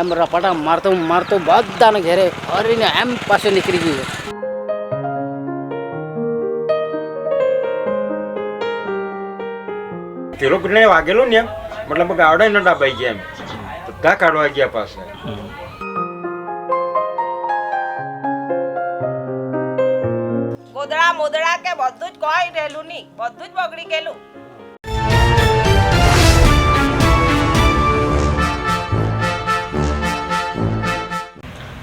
એમ રપાટા મારતો મારતો બધાને ઘેરે હરીને એમ પાસે નીકળી ગયું. તે લોકોને વાગેલું ને એમ મતલબ ગાવડા ન ડાબાઈ ગયા એમ. બધા કાઢવા ગયા પાસે. ગોદડા મોદડા કે બધું જ કોઈ રહેલું નહીં બધું જ બગડી ગયેલું.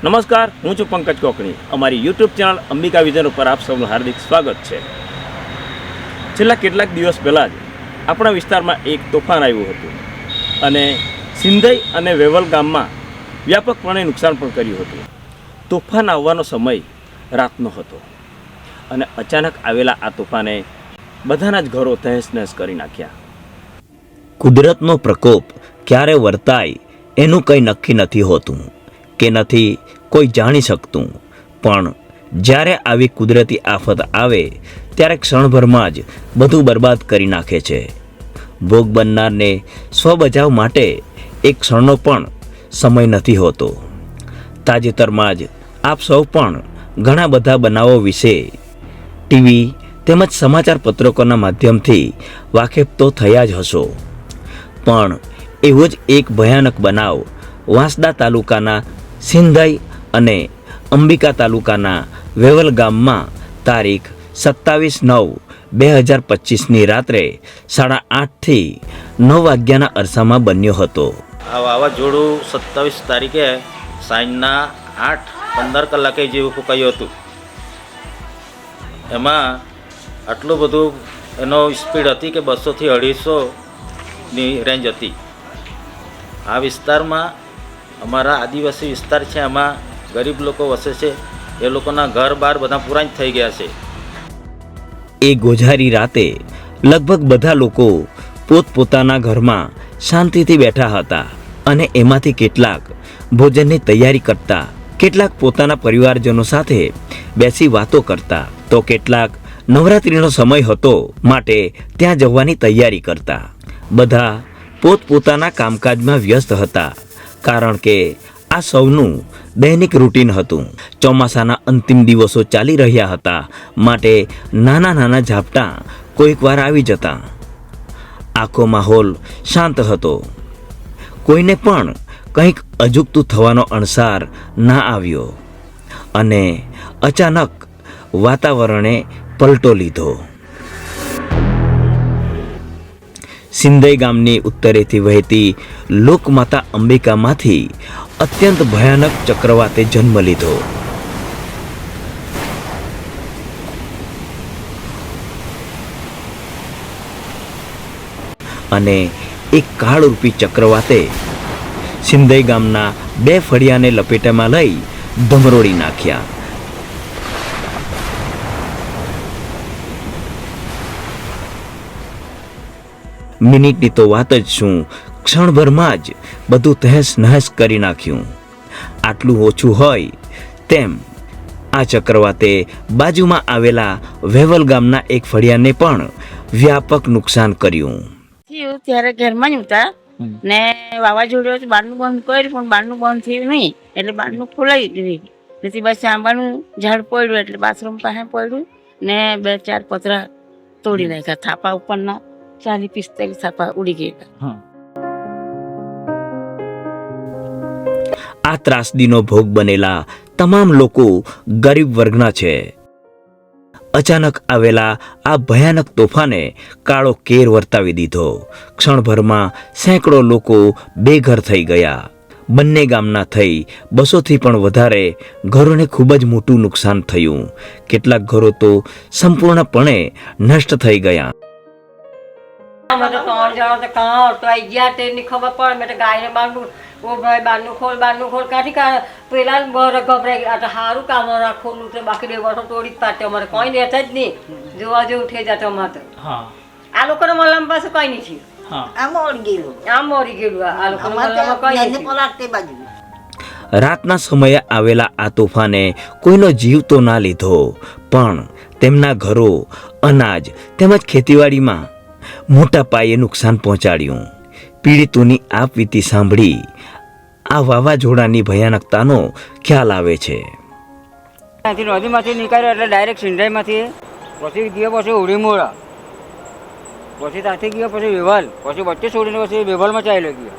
નમસ્કાર, હું છું પંકજ કોકણી. અમારી યુટ્યુબ ચેનલ અંબિકા વિઝન ઉપર આપ સૌનું હાર્દિક સ્વાગત છે. છેલ્લા કેટલાક દિવસ પહેલાં જ આપણા વિસ્તારમાં એક તોફાન આવ્યું હતું અને સિંધઈ અને વેવલ ગામમાં વ્યાપકપણે નુકસાન પણ કર્યું હતું. તોફાન આવવાનો સમય રાતનો હતો અને અચાનક આવેલા આ તોફાને બધાના જ ઘરો તહેસ નહેસ કરી નાખ્યા. કુદરતનો પ્રકોપ ક્યારે વર્તાય એનું કંઈ નક્કી નથી હોતું. કે નથી કોઈ જાણી શકતું. પણ જ્યારે આવી કુદરતી આફત આવે, ત્યારે ક્ષણભરમાં જ બધું બરબાદ કરી નાખે છે. ભોગ બનનારને સ્વબચાવ માટે એક ક્ષણનો પણ સમય નથી હોતો. તાજેતરમાં જ આપ સૌ પણ ઘણા બધા બનાવો વિશે ટીવી તેમજ સમાચાર પત્રકોના માધ્યમથી વાકેફ તો થયા જ હશો. પણ એવો જ એક ભયાનક બનાવ વાંસદા તાલુકાના સિંધાઈ અને અંબિકા તાલુકાના વેવલ ગામમાં તારીખ સત્તાવીસ નવ બે હજાર પચીસની રાત્રે સાડા આઠથી નવ વાગ્યાના અરસામાં બન્યો હતો. આ વાવાઝોડું સત્તાવીસ તારીખે સાંજના આઠ પંદર કલાકે જેવું ફૂંકાયું હતું. એમાં આટલું બધું એનો સ્પીડ હતી કે બસોથી અઢીસોની રેન્જ હતી. આ વિસ્તારમાં અમારા આદિવાસી વિસ્તાર છે એમાં ગરીબ લોકો વસે છે. એ લોકોના ઘર બાર બધા પૂરા જ થઈ ગયા છે. એ ગોઝારી રાતે લગભગ બધા લોકો પોતપોતાના ઘરમાં શાંતિથી બેઠા હતા અને એમાંથી કેટલાક ભોજનની તૈયારી કરતા, કેટલાક પોતાના પરિવારજનો સાથે બેસી વાતો કરતા, તો કેટલાક નવરાત્રિનો સમય હતો માટે ત્યાં જવાની તૈયારી કરતા. બધા પોતપોતાના કામકાજમાં વ્યસ્ત હતા. કારણ કે આ સૌનું દૈનિક રૂટીન હતું. ચોમાસાના અંતિમ દિવસો ચાલી રહ્યા હતા. માટે નાના નાના ઝાપટા કોઈક વાર આવી જતા. આખો માહોલ શાંત હતો. કોઈને પણ કંઈક અજુગતું થવાનો અણસાર ના આવ્યો. અને અચાનક વાતાવરણે પલટો લીધો. સિંધઈ ગામની ઉત્તરેથી વહેતી લોકમાતા અંબિકામાંથી અત્યંત ભયાનક ચક્રવાતે જન્મ લીધો. અને એક કાળરૂપી ચક્રવાતે સિંધઈ ગામના બે ફળિયાને લપેટામાં લઈ ધમરોડી નાખ્યા. મિનિટની તો વાત જ શું? ક્ષણભરમાં જ બધું તહેસ નહેસ કરી નાખ્યું. આટલું ઓછું હોય તેમ આ ચક્રવાતે બાજુમાં આવેલા વેવલ ગામના એક ફળિયાને પણ વ્યાપક નુકસાન કર્યું. થયું ત્યારે ઘરમાં જ હતા ને વાવાઝોડું બારનું બંધ કર્યું પણ બારનું બંધ થયું નહીં. એટલે બારનું ખોલાઈ દીધી. પછી બસ આંબાનું ઝાડ પડ્યું એટલે બાથરૂમ પાસે પડ્યું ને બે ચાર પતરા તોડી નાખ્યા થાપા ઉપરના. ચાલીસ પિસ્તાલીસ આપા ઉડી ગયેલા આ ત્રાસદીનો ભોગ બનેલા તમામ લોકો ગરીબ વર્ગના છે. અચાનક આવેલા આ ભયાનક તોફાને કાળો કેર વર્તાવી દીધો. ક્ષણભરમાં સેંકડો લોકો બેઘર થઈ ગયા. બંને ગામના થઈ બસોથી પણ વધારે ઘરોને ખૂબ જ મોટું નુકસાન થયું. કેટલાક ઘરો તો સંપૂર્ણપણે નષ્ટ થઈ ગયા. અમે તો ત્રણ જણા તો કાં અટવાઈ ગયા તેની ખબર પડે. મેં તો ગાયને બાંધું. ઓ ઓ ભાઈ બારનું ખોલ બારનું ખોલ. કાંથી કા? પેલા બર ગભરાઈ ગયા આ સારું કામ ના ખોલું તો બાકી બે વર્ષો તોડી જ પાડતે અમારે કોઈ રહેતા જ નહીં. જોવા જેવું થઈ જતો અમારે તો. હા. આ લોકોને મલમ પાસે કઈ નહીં થયું. અમારે તે રાતના સમયે આવેલા આ તોફાને કોઈનો જીવ તો ના લીધો. પણ તેમના ઘરો અનાજ તેમજ ખેતીવાડીમાં મોટા પાયે નુકસાન પહોંચાડ્યું. પીડિતોની આપવીતી સાંભળી આ વાવાઝોડાની ભયાનકતાનો ખ્યાલ આવે છે. ત્યાંથી નદીમાંથી નીકળ્યો એટલે ડાયરેક્ટ સિંધાઈમાંથી પછી ગયો પછી ઉડીમોડા પછી ત્યાંથી ગયો પછી વેવલ. પછી વચ્ચે છોડીને પછી વેવલમાં ચાલ્યો ગયો.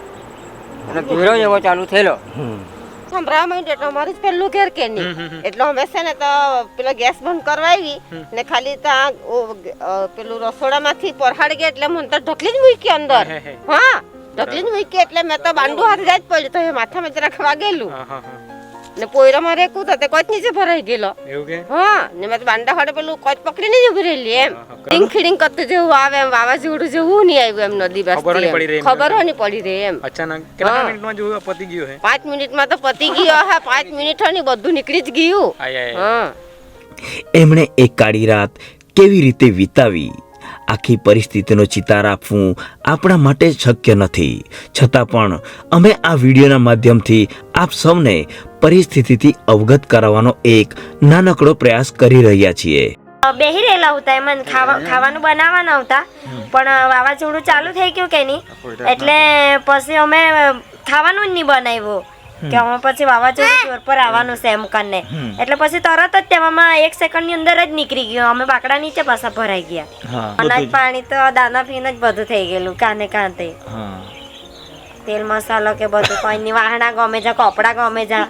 એટલે ઘેરો એવો ચાલુ થયેલો. સંભળાવા માંડ્યો એટલે અમારું જ પહેલું ઘેર કે નહીં. એટલે અમે છે ને તો પેલો ગેસ બંધ કરવા આવી ને ખાલી ત્યાં અ, પેલું રસોડામાંથી પરહાડ ગયા એટલે મને તો ઢકલી જ મૂકી અંદર. હા ઢકલી જ મૂકી એટલે મેં તો બાંડુ હાથ જાય જ પડ્યું તો એ માથામાં જરાક વાગેલું. ને પોયરામાં રેકું તો તે કોચ નીચે ભરાઈ ગયેલો. એવું કે? હા ને મેં તો બાંડા હાડે પેલું કોચ પકડીને જ ઊભી રહેલી એમ. ડિંગ ખીડિંગ કરતું જેવું આવે એમ વાવાઝોડું જેવું નહીં આવ્યું એમ નદી ખબર નહીં પડી રહી ખબર હો નહીં પડી રહી એમ. અચાનક કેટલા. મિનિટમાં જોયું પતી ગયું હે? પાંચ મિનિટમાં તો પતી ગયો હા પાંચ મિનિટની બધું નીકળી જ ગયું. હા. એમણે એ કાળી રાત કેવી રીતે વિતાવી? આખી પરિસ્થિતિનો ચિતાર આપવું આપણા માટે શક્ય નથી. છતાં પણ અમે આ વિડીયોના માધ્યમથી આપ સૌને પરિસ્થિતિથી અવગત કરાવવાનો એક નાનકડો પ્રયાસ કરી રહ્યા છીએ. બેહી રહેલા હતા એમાં ખાવા ખાવાનું બનાવવાના હતા પણ વાવાઝોડું ચાલુ થઈ ગયું કે નહીં? એટલે પછી અમે ખાવાનું જ નહીં બનાવ્યું. કે હવે પછી વાવાઝોડું જોર પર આવવાનું છે એમ કરીને. એટલે પછી તરત જ તેવામાં એક સેકન્ડની અંદર જ નીકળી ગયો. અમે બાકડા નીચે પાછા ભરાઈ ગયા. અનાજ પાણી તો દાના પીને જ બધું થઈ ગયેલું કાને કાંતે. તેલ મસાલો કે બધું કોઈ વાહણા ગમે જા કપડા ગમે જા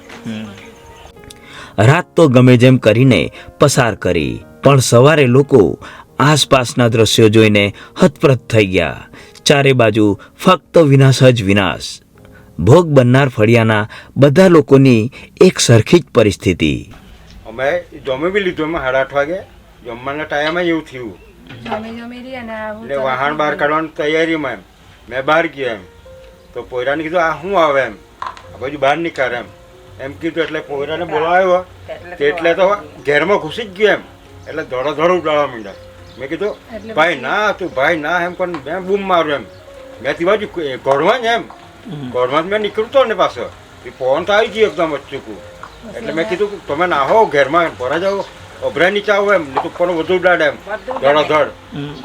રાત તો ગમે જેમ કરીને પસાર કરી પણ સવારે લોકો આસપાસના દ્રશ્યો જોઈને હતપ્રત થઈ ગયા. ચારે બાજુ ફક્ત વિનાશ જ વિનાશ. ભોગ બનનાર ફળિયાના બધા લોકોની એક સરખી જ પરિસ્થિતિ. અમે જમી બી લીધું એમાં સાડા આઠ વાગે. જમવાના ટાઈમે એવું થયું. એટલે વાહન બહાર કાઢવાની તૈયારીમાં એમ. મેં બહાર ગયો એમ. તો પોયરાને કીધું આ શું આવે એમ? આ બાજુ બહાર નીકળે એમ. એમ કીધું એટલે પોયરાને બોલાવ્યો. તે એટલે તો ઘેરમાં ઘૂસી જ ગયો એમ. એટલે ધોળો ધોળો ઉડાડવા માંડ્યા. મેં કીધું ભાઈ ના તું ભાઈ ના એમ પણ મેં બૂમ મારું એમ. મેં તે બાજુ ઘોડવા જ એમ. ઘોડમાં મેં નીકળતો ને પાછો. એ પવન તો આવી ગયો એકદમ અચૂકું એટલે મેં કીધું તમે નાહો ઘેરમાં ભરા જાઓ અભરા નીચે આવો એમ નહીં તો પણ વધુ ઉડાડે એમ ધડાધડ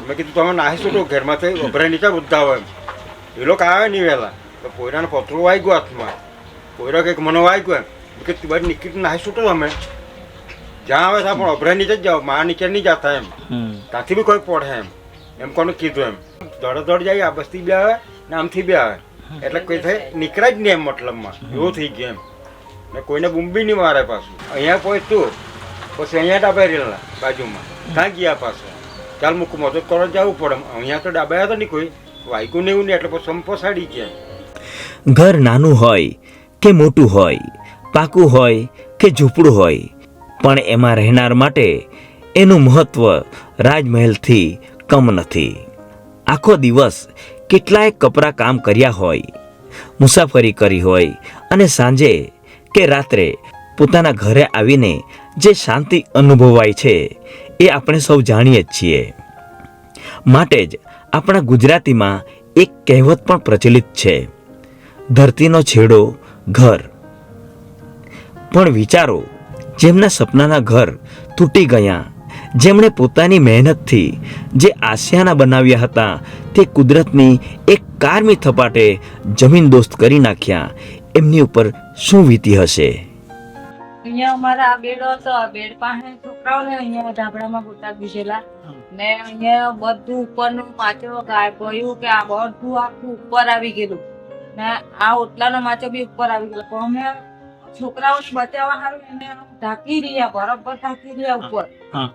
મેં કીધું તમે નાહી તો ઘેરમાંથી અભરા નીચે બધા આવો એમ. એ લોકો આવે નહીં વહેલા. તો પોયરાને વાઈ વાગ્યું હાથમાં. પોયરા કંઈક મને વાગ્યું એમ. કે તું બાર નીકળી નાહી છૂટો તમે જ્યાં આવે ત્યાં પણ અભરા નીચે જ જાઓ મા નીચે નહીં જતા એમ. ત્યાંથી બી કોઈ પડે એમ. એમ કોને કીધું એમ. ધડાધડ જાય આ બસ્તી બી આવે ને આમથી બી આવે. એટલે કોઈ થાય, નીકળે જ નહીં એમ મતલબમાં. એવું થઈ ગયું એમ. ને કોઈને બુંબી નહીં મારે પાછું. અહીંયા પહોંચતું પછી અહીંયા ડાબા રહેલા, બાજુમાં. ત્યાં ગયા પાછું? ચાલ મૂકું મદદ કરવા જવું પડે. અહીંયા તો ડાબાયા હતા નહીં કોઈ. વાયકું ને એવું નહીં, એટલે પછી સંપોસાડી ગયા. ઘર નાનું હોય કે મોટું હોય, પાકું હોય કે ઝૂંપડું હોય, પણ એમાં રહેનાર માટે એનું મહત્વ રાજમહેલથી કમ નથી. આખો દિવસ કેટલાય કપરા કામ કર્યા હોય, મુસાફરી કરી હોય અને સાંજે કે રાત્રે પોતાના ઘરે આવીને જે શાંતિ અનુભવાય છે એ આપણે સૌ જાણીએ જ છીએ. માટે જ આપણા ગુજરાતીમાં એક કહેવત પણ પ્રચલિત છે, ધરતીનો છેડો ઘર. પણ વિચારો, જેમના સપનાના ઘર તૂટી ગયા જેમણે પોતાની મહેનતથી જે આસિયાના બનાવ્યા હતા તે કુદરતની એક કારમી થપાટે જમીન દોસ્ત કરી નાખ્યા. એમની ઉપર શું વીતી હશે? અહીંયા અમારા આ બેડ હતો આ બેડ પાસે છોકરાઓને અહીંયા ધાબળામાં ગોટા બીજેલા ને અહીંયા બધું ઉપરનું માચો ગાય ગયું કે આ બધું આખું ઉપર આવી ગયેલું. ને આ ઓટલાનો માચો બી ઉપર આવી ગયેલો. પણ અમે છોકરાઓ બચાવવા સારું એને ઢાંકી રહ્યા બરાબર ઢાંકી રહ્યા ઉપર. હા.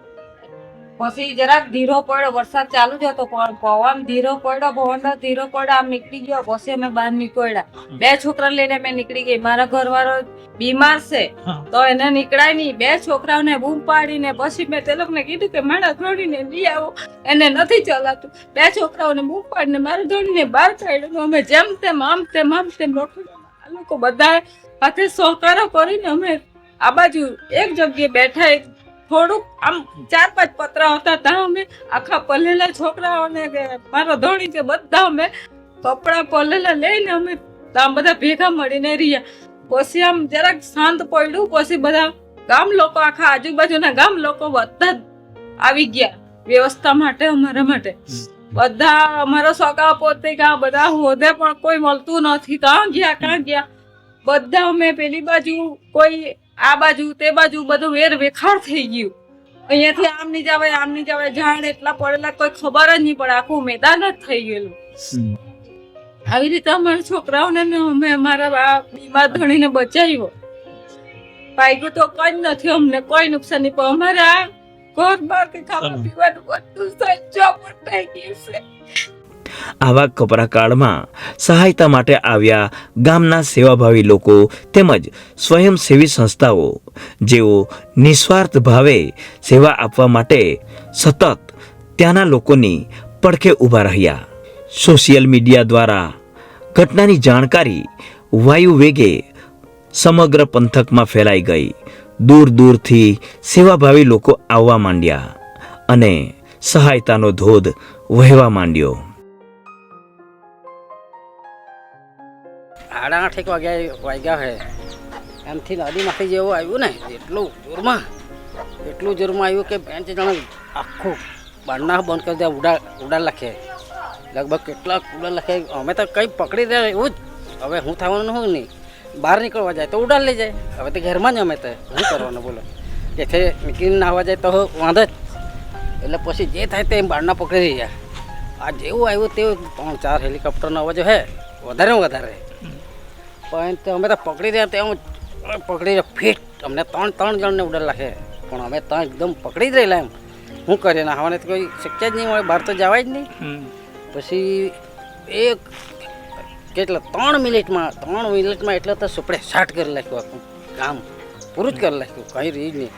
પછી જરાક ધીરો પડ્યો વરસાદ ચાલુ જ હતો પણ પવન ધીરો પડ્યો પવન ધીરો પડ્યો આમ નીકળી ગયો. પછી અમે બહાર નીકળ્યા. બે છોકરા લઈને અમે નીકળી ગઈ. મારા ઘરવાળો બીમાર છે તો એને નીકળાય નહીં. બે છોકરાઓને બૂમ પાડીને પછી મેં તે લોકોને કીધું કે મારા ધોડીને લઈ આવો. એને નથી ચલાતું. બે છોકરાઓને બૂમ પાડીને મારા ધોડીને બહાર કાઢ્યું. અમે જેમ તેમ આમ તેમ આમ તેમ લોકો બધા સાથે સહકારો કરીને અમે આ બાજુ એક જગ્યાએ બેઠા એક થોડુંક આમ ચાર પાંચ પતરા હતા ત્યાં અમે આખા પલ્લેલા છોકરાઓને મારો ધોણી છે બધા અમે કપડાં પલ્લેલા લઈને અમે ત્યાં બધા ભેગા મળીને રહ્યા. પછી આમ જરાક શાંત પડ્યું પછી બધા ગામ લોકો આખા આજુબાજુના ગામ લોકો બધા આવી ગયા વ્યવસ્થા માટે અમારા માટે. બધા અમારા સગા પોતે કાં બધા હોદે પણ કોઈ મળતું નથી. કાં ગયા કાં ગયા? બધા અમે પેલી બાજુ કોઈ આ બાજુ તે બાજુ બધું વેર વેખાડ થઈ ગયું. અહીંયાથી આમ ની જવાય આમ ની જવાય ઝાડ એટલા પડેલા કોઈ ખબર જ નહીં પડે આખું મેદાન જ થઈ ગયેલું. આવી રીતે અમારા છોકરાઓને ને અમે અમારા આ બીમાર ધણીને બચાવ્યો. પાગ્યું તો કઈ નથી અમને કોઈ નુકસાન નહીં પણ અમારા ઘર બાર કે ખાવા પીવાનું બધું સજ્જોપટ થઈ ગયું છે. આવા કપરા કાળમાં સહાયતા માટે આવ્યા ગામના સેવાભાવી લોકો તેમજ સ્વયંસેવી સંસ્થાઓ, જેઓ નિસ્વાર્થ ભાવે સેવા આપવા માટે સતત ત્યાંના લોકોની પડખે ઊભા રહ્યા. સોશિયલ મીડિયા દ્વારા ઘટનાની જાણકારી વાયુ વેગે સમગ્ર પંથકમાં ફેલાઈ ગઈ. દૂર દૂરથી સેવાભાવી લોકો આવવા માંડ્યા અને સહાયતાનો ધોધ વહેવા માંડ્યો. સાડા આઠેક વાગ્યા વાગ્યા હે. એમથી નદીમાંથી જેવું આવ્યું ને, એટલું જોરમાં એટલું જોરમાં આવ્યું કે બેન જણા આખું બારના બંધ કરી દે ઉડા ઉડા લખે. લગભગ કેટલા ઉડા લખે, અમે તો કંઈ પકડી દે એવું જ. હવે હું થવાનું હું નહીં. બહાર નીકળવા જાય તો ઉડાડ લઈ જાય. હવે તો ઘરમાં જ અમે તો શું કરવાનું બોલો. જેથી નીકળીને નાહવા જાય તો વાંધો જ. એટલે પછી જે થાય તે બારના પકડી રહ્યા. આ જેવું આવ્યું તેવું ત્રણ ચાર હેલિકોપ્ટરનો અવાજ હે. વધારે વધારે. પણ તે અમે તો પકડી દે તે પકડી દે ફિટ. અમને ત્રણ ત્રણ જણને ઉડેલ લાગે પણ અમે ત્યાં એકદમ પકડી જ રહેલા એમ. શું કરીએ નાહવાને તો કોઈ શક્ય જ નહીં મળે બહાર તો જવાય જ નહીં. પછી એક કેટલા ત્રણ મિનિટમાં ત્રણ મિનિટમાં એટલે તો સુપડે શાટ કરી નાખ્યું આખું. કામ પૂરું જ કરી નાખ્યું. કંઈ રહી જ નહીં.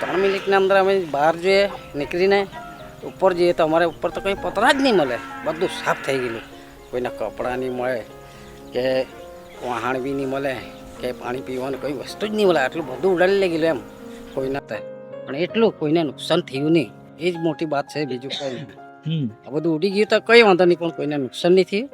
ત્રણ મિનિટના અંદર અમે બહાર જોઈએ નીકળીને ઉપર જઈએ તો અમારે ઉપર તો કંઈ પતરા જ નહીં મળે. બધું સાફ થઈ ગયેલું. કોઈના કપડાં નહીં મળે કે વાહણ બી નહીં મળે કે પાણી પીવાનું કોઈ વસ્તુ જ નહીં મળે. આટલું બધું ઉડાડી લઈ ગયેલું એમ. કોઈના તો પણ એટલું કોઈને નુકસાન થયું નહીં. એ જ મોટી વાત છે બીજું કંઈ આ બધું ઉડી ગયું તો કંઈ વાંધો નહીં પણ કોઈને નુકસાન નહીં થયું.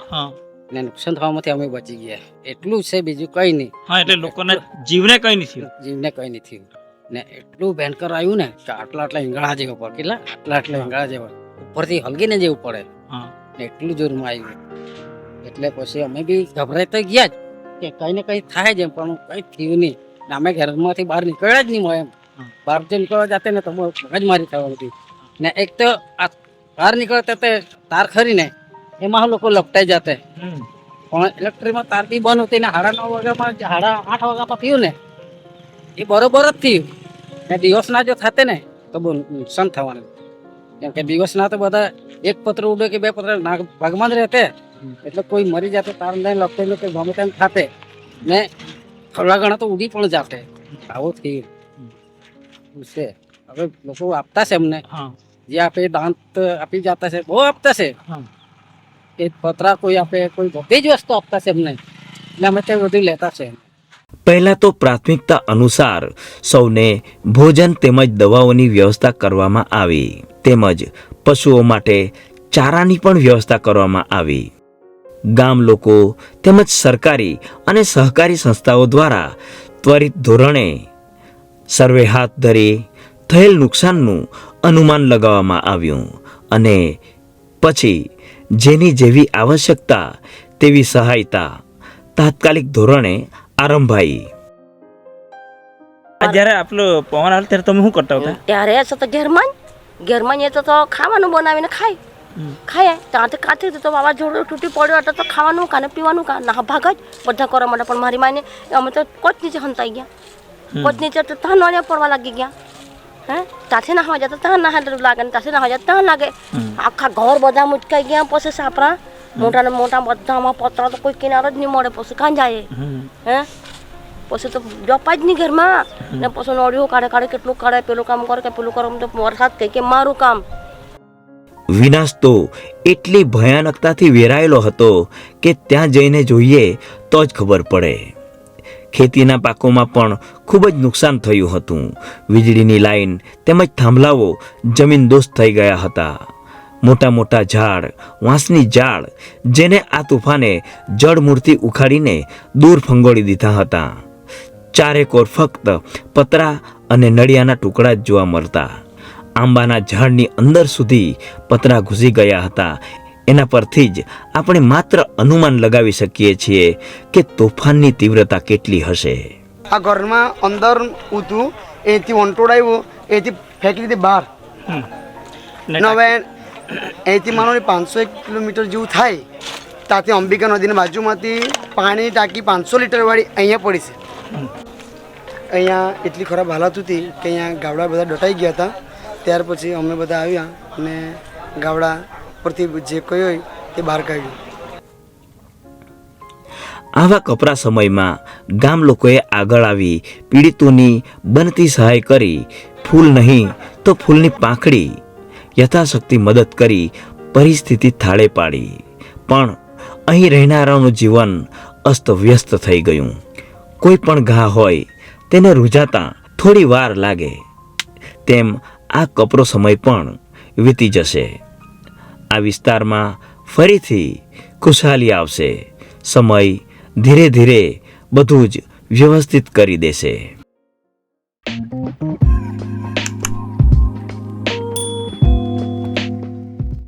ને નુકસાન થવામાંથી અમે બચી ગયા. એટલું છે બીજું કંઈ નહીં. હા એટલે લોકોના જીવને કઈ નહીં થયું. જીવને કંઈ નહીં થયું. ને એટલું ભયંકર આવ્યું ને કે આટલા આટલા ઈંગળા જેવા પડે. કેટલા? આટલા આટલા ઈંગળા જેવા. ઉપરથી હલગીને જેવું પડે. ને એટલું જોરમાં આવ્યું. એટલે પછી અમે બી ગભરાઈ તો ગયા જ. કે કઈ ને કંઈ થાય જ એમ પણ કંઈ થયું નહીં. ને અમે ઘરમાંથી બહાર નીકળ્યા જ નહીં હોય એમ. હા. બહાર જે નીકળવા જાતે ને તો મગજમારી થવા હતી ને એક તો આ બહાર નીકળતા તે તાર ખરી ને એમાં લોકો લપટાઈ જાતે. પણ ઇલેક્ટ્રિકમાં તાર બી બંધ હતી ને સાડા નવ વાગ્યામાં સાડા આઠ વાગ્યામાં થયું ને એ બરોબર જ થયું. ને દિવસના જો થતે ને તો બહુ નુકસાન થવાનું. કેમ કે દિવસના તો બધા એક પત્ર ઉડે કે બે પત્ર ભાગમાં જ રહેતે. એટલે કોઈ મરી જાતે તાર લખતે લપટેલું કે ગમે તેમ ખાતે. ને થોડા ઘણા તો ઉડી પણ જાતે. આવો થઈ છે. હવે લોકો આપતા છે એમને. જે આપે દાંત આપી જતા છે બહુ આપતા છે. એ પતરા કોઈ આપે કોઈ બધી જ વસ્તુ આપતા છે એમને. એટલે અમે તે બધું લેતા છે. પહેલા તો પ્રાથમિકતા અનુસાર સૌને ભોજન તેમજ દવાઓની વ્યવસ્થા કરવામાં આવી. તેમજ પશુઓ માટે ચારાની પણ વ્યવસ્થા કરવામાં આવી. ગામ લોકો તેમજ સરકારી અને સહકારી સંસ્થાઓ દ્વારા ત્વરિત ધોરણે સર્વે હાથ ધરી થયેલ નુકસાનનું અનુમાન લગાવવામાં આવ્યું અને પછી જેની જેવી આવશ્યકતા તેવી સહાયતા તાત્કાલિક ધોરણે આરંભાઈ. જ્યારે આપણો પવન આવે ત્યારે તમે શું કરતા હતા? ત્યારે તો ઘેરમાં ઘેરમાં જ એ તો ખાવાનું બનાવીને ખાય. ખાય. ત્યાંથી કાંથી તો વાવાઝોડું તૂટી પડ્યો હતો તો ખાવાનું કાને પીવાનું કા ના ભાગ જ બધા કરવા માટે. પણ મારી માને અમે તો કોચ નીચે હંતાઈ ગયા. કોચ નીચે તો ત્યાં નળિયા પડવા લાગી ગયા. હે? ત્યાંથી નાહવા જતા ત્યાં ના લાગે ને ત્યાંથી નાહવા જતા ત્યાં લાગે. આખા ઘર બધા મુચકાઈ ગયા પછી સાપરા. મોટા ને મોટા બધામાં પતરા તો કોઈ કિનારો જ નહીં મળે પછી કાં જાય. હે? પછી તો જપાય જ નહીં ઘરમાં ને પછી નળિયું કાઢે કાઢે કેટલું કાઢે પેલું કામ કરે કે પેલું કરે તો વરસાદ કહે કે મારું કામ. વિનાશ તો એટલી ભયાનકતાથી વેરાયેલો હતો કે ત્યાં જઈને જોઈએ તો જ ખબર પડે. ખેતીના પાકોમાં પણ ખૂબ જ નુકસાન થયું હતું. વીજળીની લાઈન તેમજ થાંભલાઓ જમીનદોસ્ત થઈ ગયા હતા. મોટા મોટા ઝાડ વાંસની ઝાડ જેને આ તુફાને જળમૂર્તિ ઉખાડીને દૂર ફંગોળી દીધા હતા. ચારેકોર ફક્ત પતરા અને નળિયાના ટુકડા જ જોવા મળતા. આંબાના ઝાડની અંદર સુધી પતરા ઘૂસી ગયા હતા. એના પરથી જ આપણે માત્ર અનુમાન લગાવી શકીએ છીએ કે તોફાનની તીવ્રતા કેટલી હશે. આ ઘરમાં અંદર ઉતું એથી વંટોડાયું એથી ફેંકી દીધી બહાર. ને હવે અહીંથી માનો પાંચસો એક કિલોમીટર જેવું થાય ત્યાંથી અંબિકા નદીની બાજુમાંથી પાણી ટાંકી પાંચસો લીટરવાળી અહીંયા પડી છે. અહીંયા એટલી ખરાબ હાલત હતી કે અહીંયા ગાવડા બધા દટાઈ ગયા હતા. ત્યાર પછી અમે બધા આવ્યા અને ગાવડા પરથી જે કયો હોય તે બહાર કાઢ્યું. આવા કપરા સમયમાં ગામ લોકોએ આગળ આવી પીડિતોની બનતી સહાય કરી ફૂલ નહીં તો ફૂલની પાંખડી, યથાશક્તિ મદદ કરી પરિસ્થિતિ થાળે પાડી. પણ અહીં રહેનારાઓનું જીવન અસ્તવ્યસ્ત થઈ ગયું. કોઈ પણ ઘા હોય તેને રૂજાતા થોડી વાર લાગે. તેમ આ કપરો સમય પણ વીતી જશે. આ વિસ્તારમાં ફરીથી ખુશહાલી આવશે. સમય ધીરે ધીરે બધું જ વ્યવસ્થિત કરી દેશે.